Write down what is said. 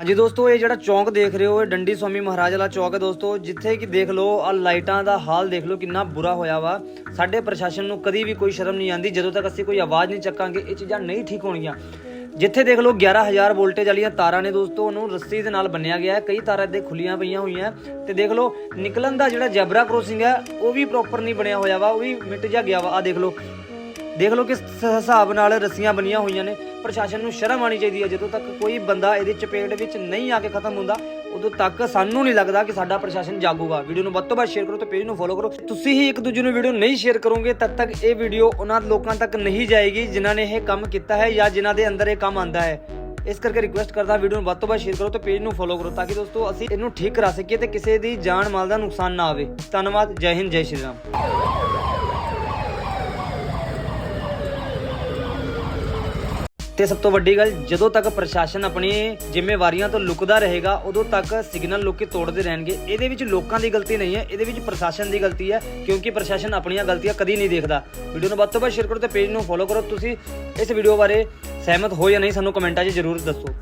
ਹਾਂਜੀ ਦੋਸਤੋ, ਇਹ ਜਿਹੜਾ ਚੌਂਕ ਦੇਖ ਰਹੇ ਹੋ, ਇਹ ਡੰਡੀ ਸਵਾਮੀ ਮਹਾਰਾਜ ਵਾਲਾ ਚੌਂਕ ਹੈ ਦੋਸਤੋ। ਜਿੱਥੇ ਕਿ ਦੇਖ ਲਓ ਆ ਲਾਈਟਾਂ ਦਾ ਹਾਲ ਦੇਖ ਲਓ, ਕਿੰਨਾ ਬੁਰਾ ਹੋਇਆ ਵਾ। ਸਾਡੇ ਪ੍ਰਸ਼ਾਸਨ ਨੂੰ ਕਦੀ ਵੀ ਕੋਈ ਸ਼ਰਮ ਨਹੀਂ ਆਂਦੀ, ਜਦੋਂ ਤੱਕ ਅਸੀਂ ਕੋਈ ਆਵਾਜ਼ ਨਹੀਂ ਚੱਕਾਂਗੇ, ਇਹ ਚੀਜ਼ਾਂ ਨਹੀਂ ਠੀਕ ਹੋਣਗੀਆਂ। ਜਿੱਥੇ ਦੇਖ ਲਓ 11000 ਵੋਲਟੇਜ ਵਾਲੀਆਂ ਤਾਰਾਂ ਨੇ ਦੋਸਤੋ, ਉਹਨੂੰ ਰੱਸੀ ਦੇ ਨਾਲ ਬੰਨਿਆ ਗਿਆ ਹੈ। ਕਈ ਤਾਰਾਂ ਇੱਥੇ ਖੁੱਲੀਆਂ ਪਈਆਂ ਹੋਈਆਂ ਤੇ ਦੇਖ ਲਓ, ਨਿਕਲਣ ਦਾ ਜਿਹੜਾ ਜੈਬਰਾ ਕ੍ਰੋਸਿੰਗ ਹੈ, ਉਹ ਵੀ ਪ੍ਰੋਪਰ ਨਹੀਂ ਬਣਿਆ ਹੋਇਆ ਵਾ, ਉਹ ਵੀ ਮਿਟ ਜਾ ਗਿਆ ਵਾ। ਆ ਦੇਖ ਲਓ ਦੇਖ ਲਓ ਕਿਸ ਹਿਸਾਬ ਨਾਲ ਰੱਸੀਆਂ ਬਣੀਆਂ ਹੋਈਆਂ ਨੇ। ਪ੍ਰਸ਼ਾਸਨ ਨੂੰ ਸ਼ਰਮ ਆਣੀ ਚਾਹੀਦੀ ਹੈ। ਜਦੋਂ ਤੱਕ ਕੋਈ ਬੰਦਾ ਇਹਦੀ ਚਪੇਟ ਵਿੱਚ ਨਹੀਂ ਆ ਕੇ ਖਤਮ ਹੁੰਦਾ, ਉਦੋਂ ਤੱਕ ਸਾਨੂੰ ਨਹੀਂ ਲੱਗਦਾ ਕਿ ਸਾਡਾ ਪ੍ਰਸ਼ਾਸਨ ਜਾਗੂਗਾ। ਵੀਡੀਓ ਨੂੰ ਵੱਧ ਤੋਂ ਵੱਧ ਸ਼ੇਅਰ ਕਰੋ ਤੇ ਪੇਜ ਨੂੰ ਫੋਲੋ ਕਰੋ। ਤੁਸੀਂ ਹੀ ਇੱਕ ਦੂਜੇ ਨੂੰ ਵੀਡੀਓ ਨਹੀਂ ਸ਼ੇਅਰ ਕਰੋਗੇ, ਤਦ ਤੱਕ ਇਹ ਵੀਡੀਓ ਉਹਨਾਂ ਲੋਕਾਂ ਤੱਕ ਨਹੀਂ ਜਾਏਗੀ, ਜਿਨ੍ਹਾਂ ਨੇ ਇਹ ਕੰਮ ਕੀਤਾ ਹੈ ਜਾਂ ਜਿਨ੍ਹਾਂ ਦੇ ਅੰਦਰ ਇਹ ਕੰਮ ਆਂਦਾ ਹੈ। ਇਸ ਕਰਕੇ ਰਿਕੁਐਸਟ ਕਰਦਾ ਵੀਡੀਓ ਨੂੰ ਵੱਧ ਤੋਂ ਵੱਧ ਸ਼ੇਅਰ ਕਰੋ ਤੇ ਪੇਜ ਨੂੰ ਫੋਲੋ ਕਰੋ ਤਾਂ ਕਿ ਦੋਸਤੋ ਅਸੀਂ ਇਹਨੂੰ ਠੀਕ ਕਰਾ ਸਕੀਏ ਤੇ ਕਿਸੇ ਦੀ ਜਾਨ ਮਾਲ ਦਾ ਨੁਕਸਾਨ ਨਾ ਆਵੇ। ਧੰਨਵਾਦ। ਜੈ ਹਿੰਦ, ਜੈ ਸ਼੍ਰੀ ਰਾਮ। ਤੇ ਸਭ ਤੋਂ ਵੱਡੀ ਗੱਲ, ਜਦੋਂ ਤੱਕ ਪ੍ਰਸ਼ਾਸਨ ਆਪਣੀ ਜ਼ਿੰਮੇਵਾਰੀਆਂ ਤੋਂ ਲੁਕਦਾ ਰਹੇਗਾ, ਉਦੋਂ ਤੱਕ ਸਿਗਨਲ ਲੋਕੀ ਤੋੜਦੇ ਰਹਿਣਗੇ। ਇਹਦੇ ਵਿੱਚ ਲੋਕਾਂ ਦੀ ਗਲਤੀ ਨਹੀਂ ਹੈ, ਇਹਦੇ ਵਿੱਚ ਪ੍ਰਸ਼ਾਸਨ ਦੀ ਗਲਤੀ ਹੈ, ਕਿਉਂਕਿ ਪ੍ਰਸ਼ਾਸਨ ਆਪਣੀਆਂ ਗਲਤੀਆਂ ਕਦੀ ਨਹੀਂ ਦੇਖਦਾ। ਵੀਡੀਓ ਨੂੰ ਵੱਧ ਤੋਂ ਵੱਧ ਸ਼ੇਅਰ ਕਰੋ ਤੇ ਪੇਜ ਨੂੰ ਫੋਲੋ ਕਰੋ। ਤੁਸੀਂ ਇਸ ਵੀਡੀਓ ਬਾਰੇ ਸਹਿਮਤ ਹੋ ਜਾਂ ਨਹੀਂ, ਸਾਨੂੰ ਕਮੈਂਟਾਂ 'ਚ ਜ਼ਰੂਰ ਦੱਸੋ।